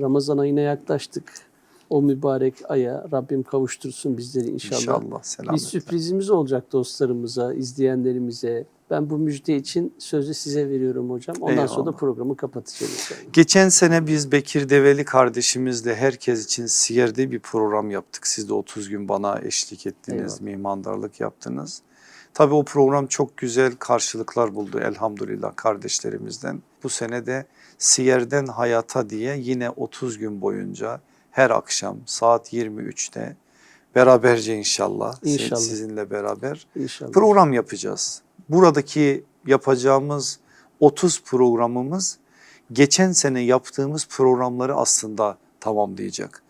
Ramazan ayına yaklaştık. O mübarek aya Rabbim kavuştursun bizleri inşallah. İnşallah. Bir Selametle. sürprizimiz olacak dostlarımıza, izleyenlerimize. Ben bu müjde için sözü size veriyorum hocam. Ondan sonra da Eyvallah. programı kapatacağız. Geçen sene biz Bekir Develi kardeşimizle herkes için Siyer'de bir program yaptık. Siz de 30 gün bana eşlik ettiniz, Eyvallah. mihmandarlık yaptınız. Tabii o program çok güzel karşılıklar buldu elhamdülillah kardeşlerimizden. Bu sene de Siyer'den Hayata diye yine 30 gün boyunca her akşam saat 23'te beraberce inşallah, İnşallah. sizinle beraber İnşallah. program yapacağız. Buradaki yapacağımız 30 programımız geçen sene yaptığımız programları aslında tamamlayacak.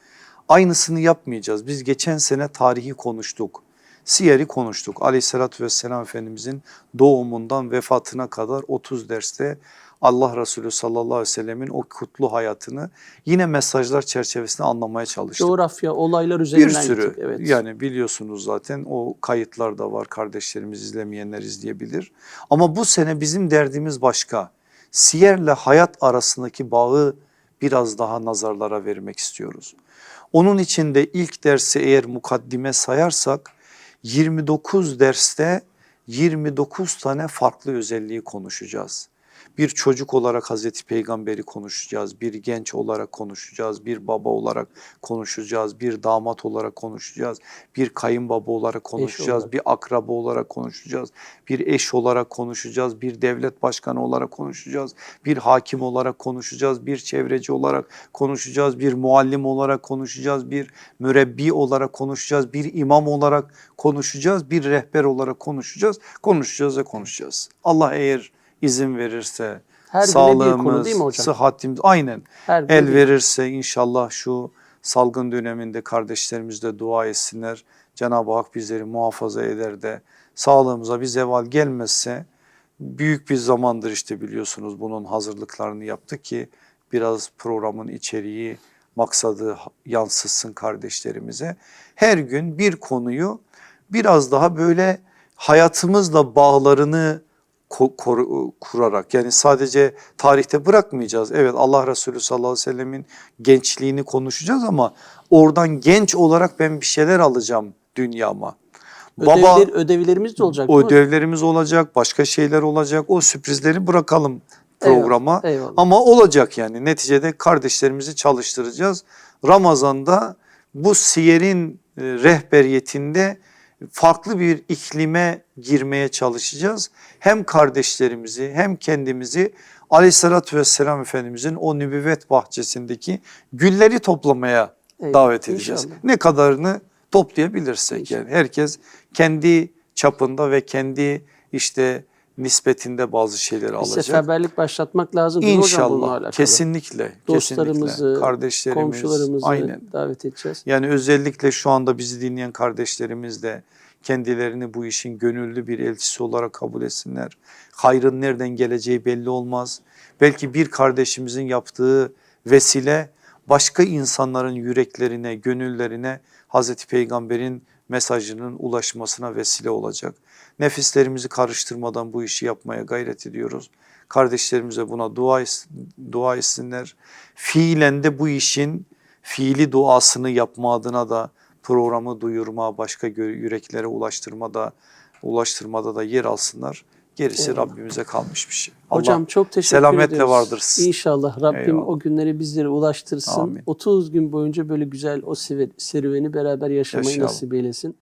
Aynısını yapmayacağız. Biz geçen sene tarihi konuştuk. Siyer'i konuştuk. Aleyhissalatü vesselam Efendimizin doğumundan vefatına kadar 30 derste Allah Resulü sallallahu aleyhi ve sellemin o kutlu hayatını yine mesajlar çerçevesinde anlamaya çalıştık. Coğrafya, olaylar Bir üzerinden sürü gittik. Evet. yani biliyorsunuz zaten o kayıtlar da var kardeşlerimiz izlemeyenler izleyebilir. Ama bu sene bizim derdimiz başka. Siyerle hayat arasındaki bağı biraz daha nazarlara vermek istiyoruz. Onun için de ilk dersi eğer mukaddime sayarsak 29 derste 29 tane farklı özelliği konuşacağız. Bir çocuk olarak Hazreti Peygamber'i konuşacağız, bir genç olarak konuşacağız, bir baba olarak konuşacağız, bir damat olarak konuşacağız, bir kayınbaba olarak konuşacağız, olarak. bir akraba olarak konuşacağız, bir eş olarak konuşacağız, bir devlet başkanı olarak konuşacağız, bir hakim olarak konuşacağız, bir çevreci olarak konuşacağız, bir muallim olarak konuşacağız, bir mürebbi olarak konuşacağız, bir imam olarak konuşacağız, bir rehber olarak konuşacağız, konuşacağız ve konuşacağız. Allah eğer izin verirse Her güne bir sağlığımız, konu değil mi hocam? sıhhatimiz aynen Her el verirse inşallah şu salgın döneminde kardeşlerimiz de dua etsinler. Cenab-ı Hak bizleri muhafaza eder de sağlığımıza bir zeval gelmezse büyük bir zamandır işte biliyorsunuz bunun hazırlıklarını yaptık ki biraz programın içeriği maksadı yansıtsın kardeşlerimize. Her gün bir konuyu biraz daha böyle hayatımızla bağlarını kurarak yani sadece tarihte bırakmayacağız. Evet Allah Resulü sallallahu aleyhi ve sellemin gençliğini konuşacağız ama oradan genç olarak ben bir şeyler alacağım dünyama. Ödevler, ödevlerimiz de olacak. ödevlerimiz olacak, başka şeyler olacak. O sürprizleri bırakalım programa. Eyvallah, eyvallah. Ama olacak yani neticede kardeşlerimizi çalıştıracağız. Ramazan'da bu siyerin e, rehberiyetinde farklı bir iklime girmeye çalışacağız. Hem kardeşlerimizi hem kendimizi Aleyhissalatü vesselam Efendimizin o nübüvvet bahçesindeki gülleri toplamaya Eyvallah, davet edeceğiz. inşallah. Ne kadarını toplayabilirsek yani herkes kendi çapında ve kendi işte nispetinde bazı şeyleri Bir alacak. seferberlik başlatmak lazım değil mi hocam bununla İnşallah alakalı? kesinlikle Dostlarımızı, kesinlikle kardeşlerimiz komşularımızı aynen. davet edeceğiz. Yani özellikle şu anda bizi dinleyen kardeşlerimiz de kendilerini bu işin gönüllü bir elçisi olarak kabul etsinler. Hayrın nereden geleceği belli olmaz. Belki bir kardeşimizin yaptığı vesile başka insanların yüreklerine, gönüllerine Hazreti Peygamber'in mesajının ulaşmasına vesile olacak. Nefislerimizi karıştırmadan bu işi yapmaya gayret ediyoruz. Kardeşlerimize buna dua, dua etsinler. Fiilen de bu işin fiili duasını yapma adına da programı duyurma, başka yüreklere ulaştırmada ulaştırmada da yer alsınlar. Gerisi Eyvallah. Rabbimize kalmış bir şey. Hocam Allah çok teşekkür selametle ediyoruz. vardırsın. İnşallah Rabbim Eyvallah. o günleri bizlere ulaştırsın. Amin. 30 gün boyunca böyle güzel o serüveni beraber yaşamayı Yaşayalım. nasip eylesin.